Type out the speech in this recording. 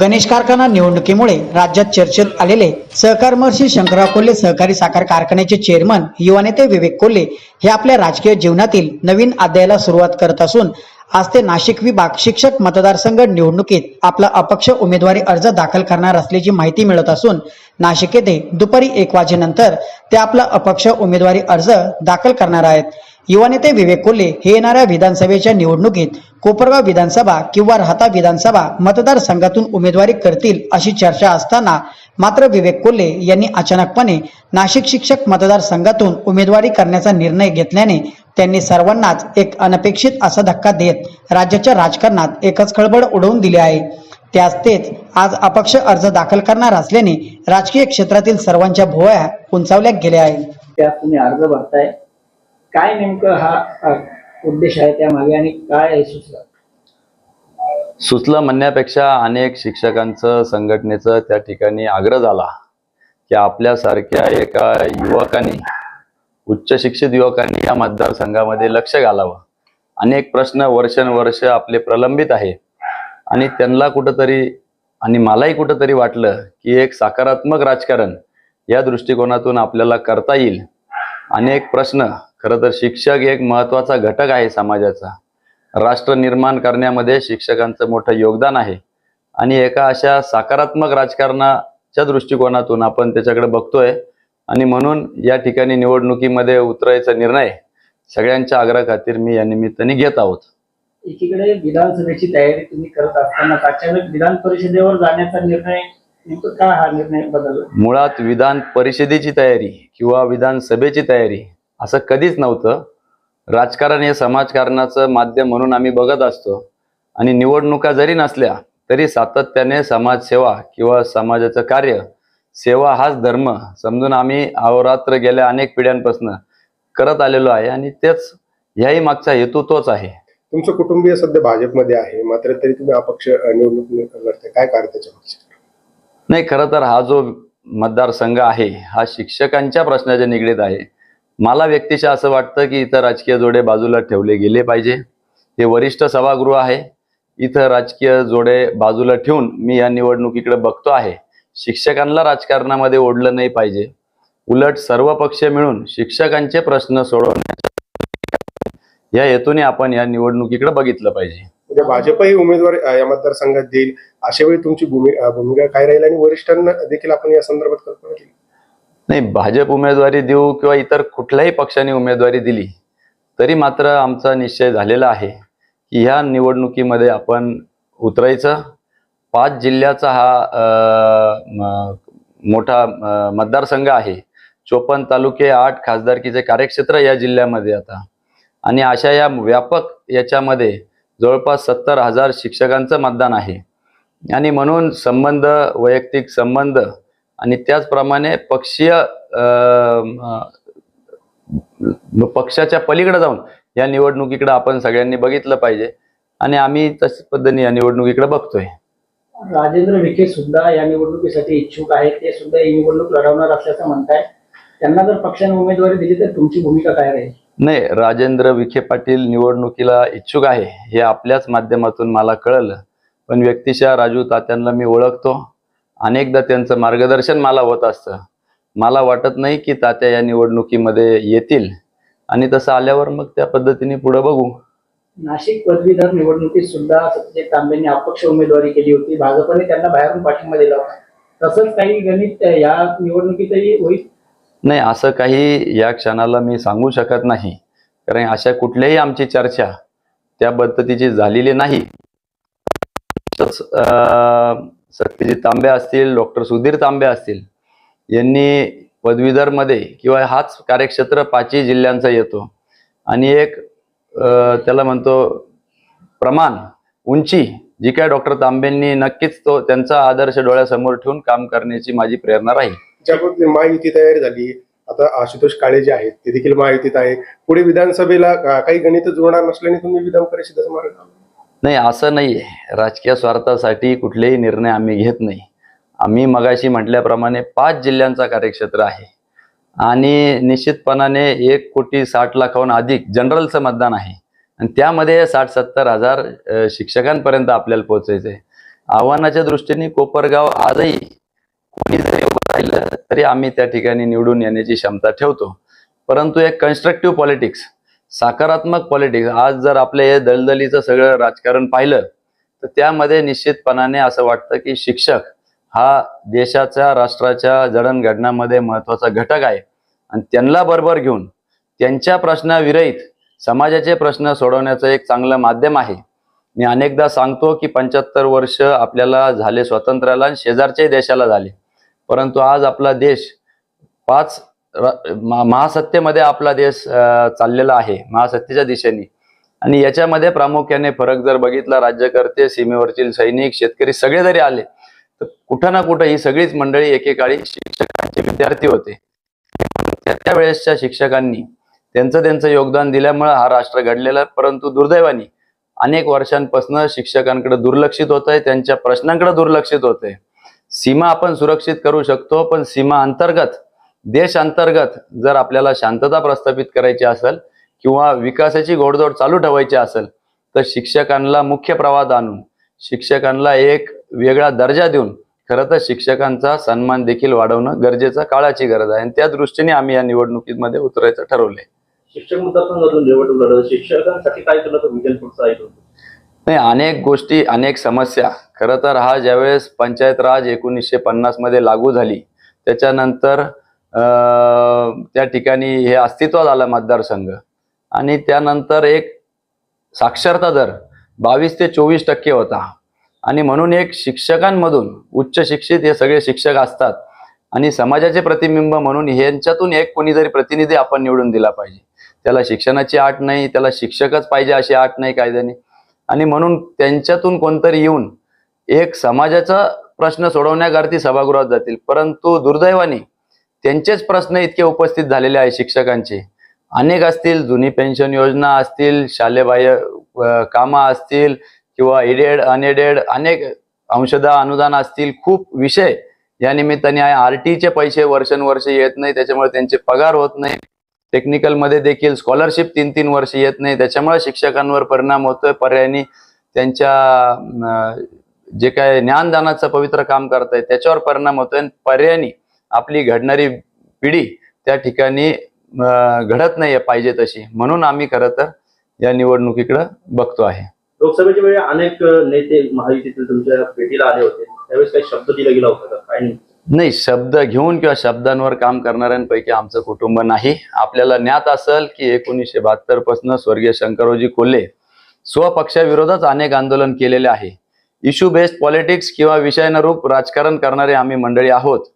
गणेश कारखाना निवडणुकीमुळे राज्यात चर्चेत आलेले सहकार महर्षी शंकरराव कोल्हे सहकारी साखर कारखान्याचे चेअरमन युवा नेते विवेक कोल्हे हे आपल्या राजकीय जीवनातील नवीन अध्यायाला सुरुवात करत असून आज ते नाशिक विभाग शिक्षक मतदारसंघ निवडणुकीत आपला अपक्ष उमेदवारी अर्ज दाखल करणार असल्याची माहिती मिळत असून नाशिक येथे दुपारी एक वाजेनंतर ते आपला अपक्ष उमेदवारी अर्ज दाखल करणार आहेत. युवा नेते विवेक कोल्हे हे येणाऱ्या विधानसभेच्या निवडणुकीत कोपरगाव विधानसभा किंवा राहता विधानसभा मतदारसंघातून उमेदवारी करतील अशी चर्चा असताना मात्र विवेक कोल्हे यांनी अचानकपणे नाशिक शिक्षक मतदारसंघातून उमेदवारी करण्याचा निर्णय घेतल्याने त्यांनी सर्वांनाच एक अनपेक्षित असा धक्का देत राज्याच्या राजकारणात एकच खळबळ उडवून दिली आहे. त्याच तेच आज अपक्ष अर्ज दाखल करणार असल्याने राजकीय क्षेत्रातील सर्वांच्या भुवया उंचावल्या गेल्या आहेत. त्यात तुम्ही अर्ज भरताय. काय नेमकं हा उद्देश आहे त्यामागे आणि काय आहे सुचलं? सुचलं म्हणण्यापेक्षा अनेक शिक्षकांचं संघटनेचं त्या ठिकाणी आग्रह झाला की आपल्यासारख्या एका युवकांनी उच्च शिक्षित युवकांनी या मतदारसंघामध्ये लक्ष घालावं. अनेक प्रश्न वर्षानुवर्ष आपले प्रलंबित आहे. आणि त्यांना कुठंतरी आणि मलाही कुठंतरी वाटलं की एक सकारात्मक राजकारण या दृष्टिकोनातून आपल्याला करता येईल. अनेक प्रश्न खरं तर शिक्षक एक महत्त्वाचा घटक आहे समाजाचा. राष्ट्र निर्माण करण्यामध्ये शिक्षकांचं मोठं योगदान आहे. आणि एका अशा सकारात्मक राजकारणाच्या दृष्टिकोनातून आपण त्याच्याकडे बघतोय आणि म्हणून या ठिकाणी निवडणुकीमध्ये उतरायचा निर्णय सगळ्यांच्या आग्रह खातीर मी या निमित्ताने घेत आहोत. एकीकडे विधानसभेची तयारी तुम्ही करत असताना अचानक विधान परिषदेवर जाण्याचा निर्णय नेमकं का हा निर्णय बदलला? मुळात विधान परिषदेची तयारी किंवा विधानसभेची तयारी असं कधीच नव्हतं. राजकारण हे समाजकारणाचं माध्यम म्हणून आम्ही बघत असतो. आणि निवडणुका जरी नसल्या तरी सातत्याने समाजसेवा किंवा समाजाचं कार्य सेवा हाच धर्म. समजून आम्ही अहोरात्र गेल्या अनेक पिढ्यांपासून करत आलेलो आहे आणि तेच ह्याही मागचा हेतू तोच आहे. तुमचं कुटुंबीय सध्या भाजपमध्ये आहे. मात्र तरी तुम्ही अपक्ष निवडणूक लढताय. काय कारण त्याच्या? नाही खरं तर हा जो मतदारसंघ आहे हा शिक्षकांच्या प्रश्नाच्या निगडीत आहे. मला व्यक्तिशः असं वाटतं की इथं राजकीय जोडे बाजूला ठेवले गेले पाहिजे. हे वरिष्ठ सभागृह आहे. इथं राजकीय जोडे बाजूला ठेवून मी या निवडणुकीकडे बघतो आहे. शिक्षकांना राजकारणामध्ये ओढलं नाही पाहिजे. उलट सर्व पक्ष मिळून शिक्षकांचे प्रश्न सोडवण्याच्या या हेतूने आपण या निवडणुकीकडे बघितलं पाहिजे. म्हणजे भाजपही उमेदवार या मतदारसंघात देईल. अशा वेळी तुमची भूमिका काय राहील आणि वरिष्ठांना देखील आपण या संदर्भात कल्पना केली? नाही भाजप उमेदवारी देऊ किंवा इतर कुठल्याही पक्षाने उमेदवारी दिली तरी मात्र आमचा निश्चय झालेला आहे की ह्या निवडणुकीमध्ये आपण उतरायचं पाच जिल्ह्याचा हा मोठा मतदारसंघ आहे. चोपन्न तालुके आठ खासदारकीचे कार्यक्षेत्र या जिल्ह्यामध्ये आता. आणि अशा या व्यापक याच्यामध्ये जवळपास सत्तर हजार शिक्षकांचं मतदान आहे. आणि म्हणून संबंध वैयक्तिक संबंध आणि त्याचप्रमाणे पक्षीय पक्षाच्या पलीकडे जाऊन या निवडणुकीकडे आपण सगळ्यांनी बघितलं पाहिजे. आणि आम्ही तशाच पद्धतीने या निवडणुकीकडे बघतोय. राजेंद्र विखे सुद्धा या निवडणुकीसाठी इच्छुक आहेत. ते सुद्धा ही निवडणूक लढवणार असल्याचं म्हणताय. त्यांना जर पक्षाने उमेदवारी दिली तर तुमची भूमिका काय राहील? नाही राजेंद्र विखे पाटील निवडणुकीला इच्छुक आहे हे आपल्याच माध्यमातून मला कळलं. पण व्यक्तीच्या राजू तात्यांना मी ओळखतो. अनेकदा त्यांचं मार्गदर्शन मला होत असतं. मला वाटत नाही की तात्या या निवडणुकीमध्ये येतील. आणि तसं आल्यावर मग त्या पद्धतीने पुढं बघू. नाशिक पदवीधर निवडणुकीत सुद्धा सत्यजित तांबेंनी अपक्ष उमेदवारी केली होती. भाजपने त्यांना बाहेरून पाठिंबा दिला होता. तसंच काही गणित या निवडणुकीतही होईल? नाही असं काही या क्षणाला मी सांगू शकत नाही. कारण अशा कुठल्याही आमची चर्चा त्या पद्धतीची झालेली नाही. सत्यजित तांबे असतील डॉक्टर सुधीर तांबे असतील यांनी पदवीधरमध्ये किंवा हाच कार्यक्षेत्र पाचही जिल्ह्यांचा येतो. आणि एक त्याला म्हणतो प्रमाण उंची जी काय डॉक्टर तांबेंनी नक्कीच तो त्यांचा आदर्श डोळ्यासमोर ठेवून काम करण्याची माझी प्रेरणा राहील. ज्या पद्धतीने महायुती तयारी झाली आता आशुतोष काळे जे आहेत ते देखील महायुतीत आहे पुढे विधानसभेला काही गणित जुळणार नसल्याने तुम्ही विधान परिषदेचा मार्ग लावला. नाही असं नाही आहे राजकीय स्वार्थासाठी कुठलेही निर्णय आम्ही घेत नाही. आम्ही मगाशी म्हटल्याप्रमाणे पाच जिल्ह्यांचा कार्यक्षेत्र आहे. आणि निश्चितपणाने एक कोटी साठ लाखाहून अधिक जनरलचं मतदान आहे. आणि त्यामध्ये साठ सत्तर हजार शिक्षकांपर्यंत आपल्याला पोहोचायचं आहे. आव्हानाच्या दृष्टीने कोपरगाव आजही कोणी जरी उभं राहिलं तरी आम्ही त्या ठिकाणी निवडून येण्याची क्षमता ठेवतो. परंतु एक कन्स्ट्रक्टिव्ह पॉलिटिक्स सकारात्मक पॉलिटिक्स आज जर आपले हे दलदलीचं सगळं राजकारण पाहिलं तर त्यामध्ये निश्चितपणाने असं वाटतं की शिक्षक हा देशाच्या राष्ट्राच्या जडणघडणामध्ये महत्त्वाचा घटक आहे. आणि त्यांना बरोबर घेऊन त्यांच्या प्रश्नाविरहित समाजाचे प्रश्न सोडवण्याचं एक चांगलं माध्यम आहे. मी अनेकदा सांगतो की पंच्याहत्तर वर्ष आपल्याला झाले स्वातंत्र्याला आणि शेजारच्याही देशाला झाले. परंतु आज आपला देश पाच महासत्तेमध्ये आपला देश चाललेला आहे महासत्तेच्या दिशेने. आणि याच्यामध्ये प्रामुख्याने फरक जर बघितला राज्यकर्ते सीमेवरतील सैनिक शेतकरी सगळे जरी आले. तर कुठं ना कुठं ही सगळीच मंडळी एकेकाळी शिक्षकांचे विद्यार्थी होते त्या वेळेसच्या शिक्षकांनी त्यांचं त्यांचं योगदान दिल्यामुळे हा राष्ट्र घडलेला आहे. परंतु दुर्दैवाने अनेक वर्षांपासून शिक्षकांकडे दुर्लक्षित होत आहे त्यांच्या प्रश्नांकडे दुर्लक्षित होत आहे सीमा आपण सुरक्षित करू शकतो पण सीमा अंतर्गत देश अंतर्गत जर आपल्याला शांतता प्रस्थापित करायची असेल किंवा विकासाची घोडदौड चालू ठेवायची असेल तर शिक्षकांना मुख्य प्रवाहात आणून शिक्षकांना एक वेगळा दर्जा देऊन खरं तर शिक्षकांचा सन्मान देखील वाढवणं गरजेचं काळाची गरज आहे. आणि त्या दृष्टीने आम्ही या निवडणुकीमध्ये उतरायचं ठरवलंय. शिक्षक मतदारसंघातून निवडणूक लढवत शिक्षकांसाठी काय केलं तर विजन पुढचं आहे नाही अनेक गोष्टी अनेक समस्या. खरं तर हा ज्यावेळेस पंचायत राज एकोणीसशे पन्नासमध्ये लागू झाली त्याच्यानंतर अं, त्या ठिकाणी हे अस्तित्वात आलं मतदारसंघ. आणि त्यानंतर एक साक्षरता दर. बावीस ते चोवीस टक्के होता. आणि म्हणून एक शिक्षकांमधून उच्च शिक्षित हे सगळे शिक्षक असतात. आणि समाजाचे प्रतिबिंब म्हणून यांच्यातून एक कोणीतरी प्रतिनिधी आपण निवडून दिला पाहिजे. त्याला शिक्षणाची आठ नाही त्याला शिक्षकच पाहिजे अशी आठ नाही कायद्याने. आणि म्हणून त्यांच्यातून कोणतरी येऊन एक समाजाचा प्रश्न सोडवण्याकरती सभागृहात जातील. परंतु दुर्दैवाने त्यांचेच प्रश्न इतके उपस्थित झालेले आहे शिक्षकांचे. अनेक असतील जुनी पेन्शन योजना असतील शालेबाह्य कामं असतील किंवा एडेड अनएडेड अनेक अंशदा अनुदान असतील खूप विषय. या निमित्ताने आहे आर टीचे पैसे वर्षानुवर्ष येत नाही त्याच्यामुळे त्यांचे पगार होत नाही. टेक्निकलमध्ये देखील स्कॉलरशिप तीन तीन वर्ष येत नाही त्याच्यामुळे शिक्षकांवर परिणाम होतोय. पर्यायाने त्यांच्या जे काय ज्ञानदानाचं पवित्र काम करतायत त्याच्यावर परिणाम होतोय. आणि पर्यायाने आपली घडणारी पिढी त्या ठिकाणी घडत नाहीये पाहिजे तशी. म्हणून आम्ही खरं तर या निवडणुकीकडे बघतो आहे. लोकसभेच्या वेळी अनेक नेते महायुतीतील तुमच्या भेटीला आले होते. त्यावेळेस काही शब्द दिला गेला होता काय नाही. नाही शब्द घेऊन किंवा शब्दांवर काम करणाऱ्यांपैकी आमचं कुटुंब नाही. आपल्याला ज्ञात असेल की एकोणीसशे बहात्तरपासून स्वर्गीय शंकररावजी कोल्हे स्वपक्षाविरोधात अनेक आंदोलन केलेले आहे. इश्यू बेस्ड पॉलिटिक्स किंवा विषयानुरूप राजकारण करणारे आम्ही मंडळी आहोत.